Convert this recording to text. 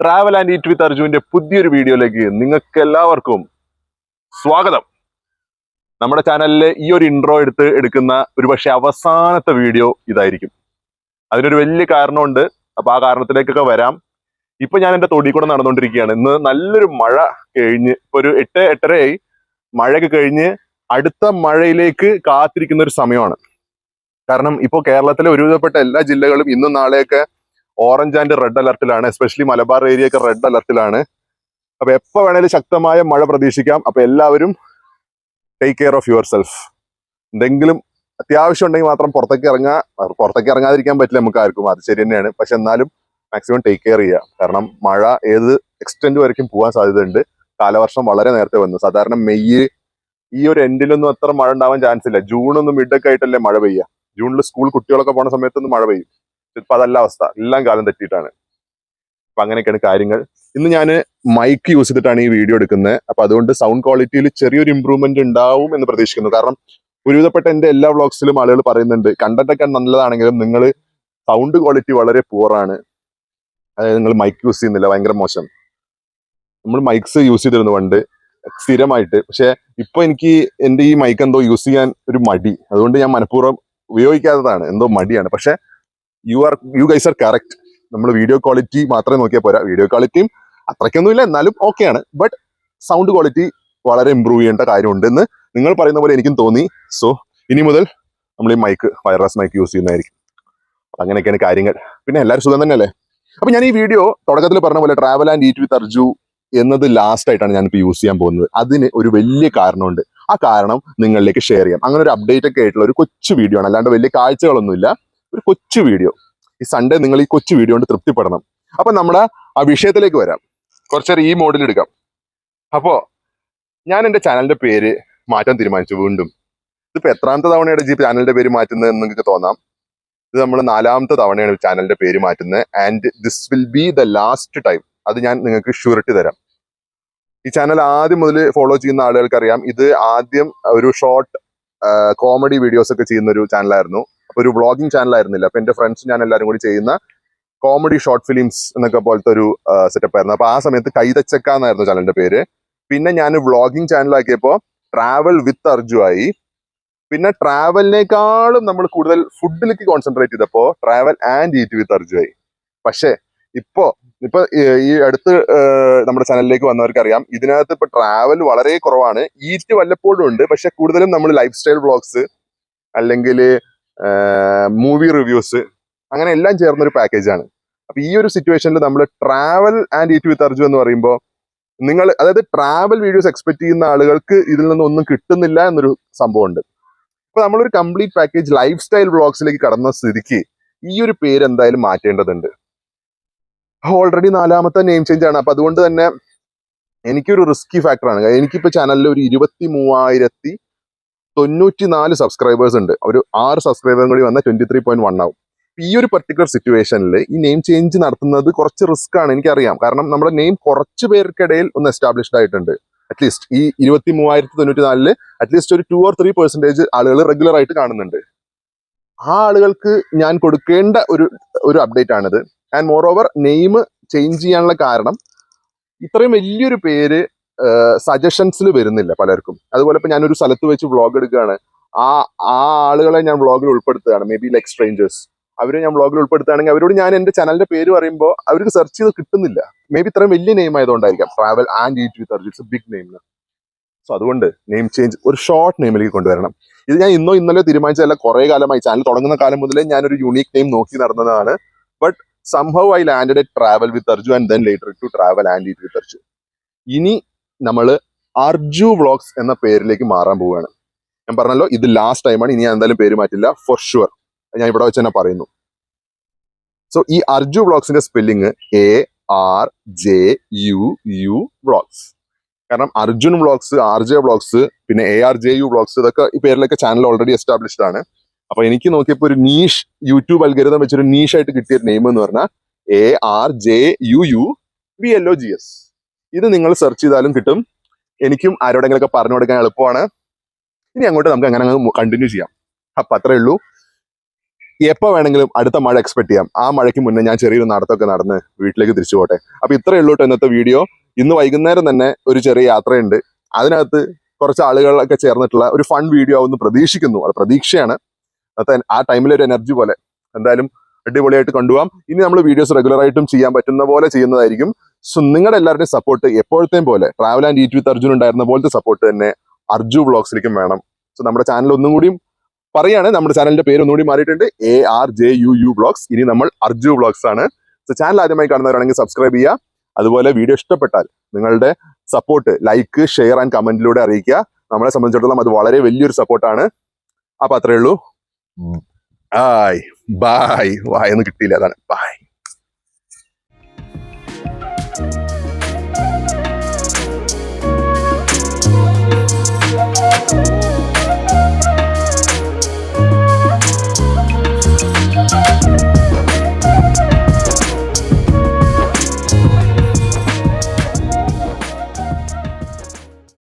Travel and eat with അർജുവിന്റെ പുതിയൊരു വീഡിയോയിലേക്ക് നിങ്ങൾക്ക് എല്ലാവർക്കും സ്വാഗതം. നമ്മുടെ ചാനലിലെ ഈ ഒരു ഇൻട്രോ എടുത്ത് എടുക്കുന്ന ഒരുപക്ഷെ അവസാനത്തെ വീഡിയോ ഇതായിരിക്കും. അതിനൊരു വലിയ കാരണമുണ്ട്. അപ്പൊ ആ കാരണത്തിലേക്കൊക്കെ വരാം. ഇപ്പൊ ഞാൻ എന്റെ തൊടി കൂടെ നടന്നുകൊണ്ടിരിക്കുകയാണ്. ഇന്ന് നല്ലൊരു മഴ കഴിഞ്ഞ് ഇപ്പൊ ഒരു എട്ട് എട്ടരയായി. മഴയൊക്കെ കഴിഞ്ഞ് അടുത്ത മഴയിലേക്ക് കാത്തിരിക്കുന്ന ഒരു സമയമാണ്. കാരണം ഇപ്പോൾ കേരളത്തിലെ ഒരുവിധപ്പെട്ട എല്ലാ ജില്ലകളും ഇന്നും നാളെയൊക്കെ ഓറഞ്ച് ആൻഡ് റെഡ് അലർട്ടിലാണ് എസ്പെഷ്യലി മലബാർ ഏരിയ ഒക്കെ റെഡ് അലർട്ടിലാണ് അപ്പൊ എപ്പോ വേണേലും ശക്തമായ മഴ പ്രതീക്ഷിക്കാം. അപ്പൊ എല്ലാവരും take care of yourself എന്തെങ്കിലും അത്യാവശ്യം ഉണ്ടെങ്കിൽ മാത്രം പുറത്തേക്ക് ഇറങ്ങാ പുറത്തേക്ക് ഇറങ്ങാതിരിക്കാൻ പറ്റില്ല നമുക്ക് ആർക്കും. അത് ശരി തന്നെയാണ്. പക്ഷെ എന്നാലും മാക്സിമം ടേക്ക് കെയർ ചെയ്യുക. കാരണം മഴ ഏത് എക്സ്റ്റെൻഡ് വരയ്ക്കും പോകാൻ സാധ്യതയുണ്ട്. കാലവർഷം വളരെ നേരത്തെ വന്നു. സാധാരണ മെയ്യ് ഈ ഒരു എൻഡിലൊന്നും അത്ര മഴ ഉണ്ടാവാൻ ചാൻസ് ഇല്ല. ജൂൺ ഒന്നും മിഡൊക്കെ ആയിട്ടല്ലേ മഴ പെയ്യുക ജൂണിൽ സ്കൂൾ കുട്ടികളൊക്കെ പോണ സമയത്തൊന്നും മഴ പെയ്യും. ഇപ്പൊ അതല്ല അവസ്ഥ. എല്ലാം കാലം തെറ്റിയിട്ടാണ്. അപ്പൊ അങ്ങനെയൊക്കെയാണ് കാര്യങ്ങൾ. ഇന്ന് ഞാൻ മൈക്ക് യൂസ് ചെയ്തിട്ടാണ് ഈ വീഡിയോ എടുക്കുന്നത്. അപ്പൊ അതുകൊണ്ട് സൗണ്ട് ക്വാളിറ്റിയിൽ ചെറിയൊരു ഇമ്പ്രൂവ്മെന്റ് ഉണ്ടാവും എന്ന് പ്രതീക്ഷിക്കുന്നു. കാരണം ഒരുവിധപ്പെട്ട എന്റെ എല്ലാ വ്ളോഗ്സിലും ആളുകൾ പറയുന്നുണ്ട് കണ്ടന്റ് ഒക്കെ നല്ലതാണെങ്കിലും നിങ്ങൾ സൗണ്ട് ക്വാളിറ്റി വളരെ പൂറാണ് അതായത് നിങ്ങൾ മൈക്ക് യൂസ് ചെയ്യുന്നില്ല ഭയങ്കര മോശം. നമ്മൾ മൈക്സ് യൂസ് ചെയ്തിരുന്നു പണ്ട്. സ്ഥിരമായിട്ട്. പക്ഷെ ഇപ്പൊ എനിക്ക് എന്റെ ഈ മൈക്ക് എന്തോ യൂസ് ചെയ്യാൻ ഒരു മടി. അതുകൊണ്ട് ഞാൻ മനഃപൂർവം ഉപയോഗിക്കാത്തതാണ്. എന്തോ മടിയാണ്. പക്ഷെ you are you guys are correct നമ്മൾ വീഡിയോ ക്വാളിറ്റി മാത്രമേ നോക്കിയാൽ പോരാ. വീഡിയോ ക്വാളിറ്റിയും അത്രയ്ക്കൊന്നുമില്ല. എന്നാലും ഓക്കെയാണ് ബട്ട് സൗണ്ട് ക്വാളിറ്റി വളരെ ഇമ്പ്രൂവ് ചെയ്യേണ്ട കാര്യമുണ്ടെന്ന് നിങ്ങൾ പറയുന്ന പോലെ എനിക്കും തോന്നി. സോ ഇനി മുതൽ നമ്മൾ ഈ മൈക്ക് വയർലെസ് മൈക്ക് യൂസ് ചെയ്യുന്നതായിരിക്കും അങ്ങനെയൊക്കെയാണ് കാര്യങ്ങൾ. പിന്നെ എല്ലാവരും സുഖം തന്നെയല്ലേ? അപ്പം ഞാൻ ഈ വീഡിയോ തുടക്കത്തിൽ പറഞ്ഞ പോലെ travel and eat with Arju എന്നത് ലാസ്റ്റ് ആയിട്ടാണ് ഞാനിപ്പോൾ യൂസ് ചെയ്യാൻ പോകുന്നത്. അതിന് ഒരു വലിയ കാരണമുണ്ട്. ആ കാരണം നിങ്ങളിലേക്ക് ഷെയർ ചെയ്യാം. അങ്ങനെ ഒരു അപ്ഡേറ്റ് ഒക്കെ ആയിട്ടുള്ള ഒരു കൊച്ചു വീഡിയോ ആണ്. അല്ലാണ്ട് വലിയ കാഴ്ചകളൊന്നുമില്ല. ഒരു കൊച്ചു വീഡിയോ ഈ സൺഡേ നിങ്ങൾ ഈ കൊച്ചു വീഡിയോ കൊണ്ട് തൃപ്തിപ്പെടണം. അപ്പൊ നമ്മുടെ ആ വിഷയത്തിലേക്ക് വരാം. കുറച്ചേരം ഈ മോഡിൽ എടുക്കാം അപ്പോ ഞാൻ എന്റെ ചാനലിന്റെ പേര് മാറ്റാൻ തീരുമാനിച്ചു വീണ്ടും. ഇതിപ്പോ എത്രാമത്തെ തവണയാണ് ജി ചാനലിന്റെ പേര് മാറ്റുന്നത് എന്ന് നിങ്ങൾക്ക് തോന്നാം? ഇത് നമ്മൾ നാലാമത്തെ തവണയാണ് ചാനലിന്റെ പേര് മാറ്റുന്നത്. And this will be the last time അത് ഞാൻ നിങ്ങൾക്ക് ഷുവറിറ്റി തരാം. ഈ ചാനൽ ആദ്യം മുതൽ ഫോളോ ചെയ്യുന്ന ആളുകൾക്ക് അറിയാം. ഇത് ആദ്യം ഒരു ഷോർട്ട് കോമഡി വീഡിയോസ് ഒക്കെ ചെയ്യുന്ന ഒരു ചാനലായിരുന്നു ഒരു വ്ളോഗിങ് ചാനലായിരുന്നില്ല അപ്പൊ എന്റെ ഫ്രണ്ട്സ് ഞാൻ എല്ലാവരും കൂടി ചെയ്യുന്ന കോമഡി ഷോർട്ട് ഫിലിംസ് എന്നൊക്കെ പോലത്തെ ഒരു സെറ്റപ്പ് ആയിരുന്നു. അപ്പൊ ആ സമയത്ത് കൈതച്ചക്ക എന്നായിരുന്നു ചാനലിന്റെ പേര്. പിന്നെ ഞാൻ വ്ളോഗിങ് ചാനലാക്കിയപ്പോ ട്രാവൽ വിത്ത് അർജു ആയി. പിന്നെ ട്രാവലിനേക്കാളും നമ്മൾ കൂടുതൽ ഫുഡിലേക്ക് കോൺസെൻട്രേറ്റ് ചെയ്തപ്പോ travel and eat with Arju ആയി. പക്ഷേ ഇപ്പോ ഇപ്പൊ ഈ അടുത്ത് നമ്മുടെ ചാനലിലേക്ക് വന്നവർക്ക് അറിയാം ഇതിനകത്ത് ഇപ്പൊ ട്രാവൽ വളരെ കുറവാണ്. ഈറ്റ് വല്ലപ്പോഴും ഉണ്ട് പക്ഷെ കൂടുതലും നമ്മൾ ലൈഫ് സ്റ്റൈൽ വ്ളോഗ്സ് അല്ലെങ്കിൽ മൂവി റിവ്യൂസ് അങ്ങനെ എല്ലാം ചേർന്ന ഒരു പാക്കേജ് ആണ്. അപ്പൊ ഈ ഒരു സിറ്റുവേഷനിൽ നമ്മൾ travel and eat with Arju എന്ന് പറയുമ്പോൾ നിങ്ങൾ അതായത് ട്രാവൽ വീഡിയോസ് എക്സ്പെക്ട് ചെയ്യുന്ന ആളുകൾക്ക് ഇതിൽ നിന്ന് ഒന്നും കിട്ടുന്നില്ല എന്നൊരു സംഭവമുണ്ട്. അപ്പൊ നമ്മളൊരു കംപ്ലീറ്റ് പാക്കേജ് ലൈഫ് സ്റ്റൈൽ വ്ളോഗ്സിലേക്ക് കടന്ന സ്ഥിതിക്ക് ഈ ഒരു പേര് എന്തായാലും മാറ്റേണ്ടതുണ്ട്. ഓൾറെഡി നാലാമത്തെ നെയിം ചേഞ്ച് ആണ്. അപ്പൊ അതുകൊണ്ട് തന്നെ എനിക്കൊരു റിസ്കി ഫാക്ടറാണ് എനിക്കിപ്പോ ചാനലിൽ ഒരു ഇരുപത്തി മൂവായിരത്തി തൊണ്ണൂറ്റി നാല് സബ്സ്ക്രൈബേഴ്സ് ഉണ്ട്. ഒരു ആറ് സബ്സ്ക്രൈബറും കൂടി വന്നാൽ ട്വന്റി ത്രീ പോയിന്റ് വൺ ആവും ഈ ഒരു പെർട്ടിക്കുലർ സിറ്റുവേഷനിൽ ഈ നെയിം ചേഞ്ച് നടത്തുന്നത് കുറച്ച് റിസ്ക് ആണ് എനിക്കറിയാം. കാരണം നമ്മുടെ നെയിം കുറച്ച് പേർക്കിടയിൽ ഒന്ന് എസ്റ്റാബ്ലിഷ്ഡ് ആയിട്ടുണ്ട്. അറ്റ്ലീസ്റ്റ് ഈ ഇരുപത്തി മൂവായിരത്തി തൊണ്ണൂറ്റി നാലിൽ അറ്റ്ലീസ്റ്റ് ഒരു ടു ഓർ ത്രീ പെർസെന്റേജ് ആളുകൾ റെഗുലർ ആയിട്ട് കാണുന്നുണ്ട്. ആ ആളുകൾക്ക് ഞാൻ കൊടുക്കേണ്ട ഒരു ഒരു അപ്ഡേറ്റ് ആണിത്. And moreover name change ചെയ്യാനുള്ള കാരണം ഇത്രയും വലിയൊരു പേര് സജഷൻസിൽ വരുന്നില്ല പലർക്കും. അതുപോലെ ഇപ്പൊ ഞാനൊരു സ്ഥലത്ത് വെച്ച് വ്ളോഗ് എടുക്കുകയാണ്. ആ ആ ആളുകളെ ഞാൻ വ്ളോഗിൽ ഉൾപ്പെടുത്തുകയാണ്. മേ ബി ലൈക്ക് സ്ട്രേഞ്ചേഴ്സ് അവരെ ഞാൻ വ്ളോഗിൽ ഉൾപ്പെടുത്തുകയാണെങ്കിൽ അവരോട് ഞാൻ എന്റെ ചാനലിന്റെ പേര് പറയുമ്പോൾ അവർക്ക് സെർച്ച് ചെയ്ത് കിട്ടുന്നില്ല. മേ ബി ഇത്രയും വലിയ name ആയതുകൊണ്ടായിരിക്കാം. Travel and eat with Arju it's big name so അതുകൊണ്ട് നെയിം ചേഞ്ച് ഒരു ഷോർട്ട് നെയിമിലേക്ക് കൊണ്ടുവരണം. ഇത് ഞാൻ ഇന്നോ ഇന്നലെ തീരുമാനിച്ചതല്ല. കുറേ കാലമായി ചാനൽ തുടങ്ങുന്ന കാലം മുതലേ ഞാനൊരു യൂണീക് നെയിം നോക്കി നടന്നതാണ്. But സംഭവ് I landed a travel with Arju and then later to travel and eat with Arju ഇനി നമ്മൾ അർജു വ്ളോഗ്സ് എന്ന പേരിലേക്ക് മാറാൻ പോവുകയാണ്. ഞാൻ പറഞ്ഞല്ലോ ഇത് ലാസ്റ്റ് ടൈമാണ് ഇനി ഞാൻ എന്തായാലും പേര് മാറ്റില്ല ഫോർ ഷുവർ ഞാൻ ഇവിടെ വെച്ച് തന്നെ പറയുന്നു. സോ ഈ Arju വ്ളോഗ്സിന്റെ spelling A R J U U vlogs. കാരണം Arjun vlogs R J vlogs പിന്നെ A R J U vlogs ഇതൊക്കെ ഈ പേരിലൊക്കെ ചാനൽ ഓൾറെഡി എസ്റ്റാബ്ലിഷ്ഡ് ആണ്. അപ്പൊ എനിക്ക് നോക്കിയപ്പോൾ ഒരു നീഷ് യൂട്യൂബ് അൽഗരിതം വെച്ചൊരു നീഷ് ആയിട്ട് കിട്ടിയ നെയിം എന്ന് പറഞ്ഞാൽ A R J U U V L O G S ഇത് നിങ്ങൾ സെർച്ച് ചെയ്താലും കിട്ടും. എനിക്കും ആരോടെങ്കിലൊക്കെ പറഞ്ഞു കൊടുക്കാൻ എളുപ്പമാണ്. ഇനി അങ്ങോട്ട് നമുക്ക് അങ്ങനെ കണ്ടിന്യൂ ചെയ്യാം. അപ്പൊ അത്രേ ഉള്ളൂ. എപ്പോൾ വേണമെങ്കിലും അടുത്ത മഴ എക്സ്പെക്ട് ചെയ്യാം. ആ മഴയ്ക്ക് മുന്നേ ഞാൻ ചെറിയൊരു നടത്തൊക്കെ നടന്ന് വീട്ടിലേക്ക് തിരിച്ചു പോട്ടെ. അപ്പൊ ഇത്രയേ ഉള്ളൂ ഇന്നത്തെ വീഡിയോ. ഇന്ന് വൈകുന്നേരം തന്നെ ഒരു ചെറിയ യാത്രയുണ്ട്. അതിനകത്ത് കുറച്ച് ആളുകളൊക്കെ ചേർന്നിട്ടുള്ള ഒരു ഫൺ വീഡിയോ ആവുമെന്ന് പ്രതീക്ഷിക്കുന്നു. അത് പ്രതീക്ഷയാണ്. ആ ടൈമിലെ ഒരു എനർജി പോലെ. എന്തായാലും അടിപൊളിയായിട്ട് കൊണ്ടുപോകാം ഇനി നമ്മൾ വീഡിയോസ് റെഗുലറായിട്ടും ചെയ്യാൻ പറ്റുന്ന പോലെ ചെയ്യുന്നതായിരിക്കും. സോ നിങ്ങളുടെ എല്ലാവരുടെയും സപ്പോർട്ട് എപ്പോഴത്തെയും പോലെ travel and eat with Arjun ഉണ്ടായിരുന്ന പോലത്തെ സപ്പോർട്ട് തന്നെ അർജു ബ്ലോഗ്സിലേക്കും വേണം. സോ നമ്മുടെ ചാനൽ ഒന്നും കൂടിയും പറയാണ്. നമ്മുടെ ചാനലിന്റെ പേര് ഒന്നുകൂടി മാറിയിട്ടുണ്ട്. A R J U U blogs ഇനി നമ്മൾ അർജു ബ്ലോഗ്സ് ആണ്. സോ ചാനൽ ആദ്യമായി കാണുന്നവരാണെങ്കിൽ സബ്സ്ക്രൈബ് ചെയ്യുക. അതുപോലെ വീഡിയോ ഇഷ്ടപ്പെട്ടാൽ നിങ്ങളുടെ സപ്പോർട്ട് ലൈക്ക് ഷെയർ ആൻഡ് കമന്റിലൂടെ അറിയിക്കുക. നമ്മളെ സംബന്ധിച്ചിടത്തോളം അത് വളരെ വലിയൊരു സപ്പോർട്ടാണ് അപ്പൊ അത്രേ ഉള്ളൂ. ബായ് ബായ് വായൊന്നും കിട്ടിയില്ല. അതാണ്. Bye thank you.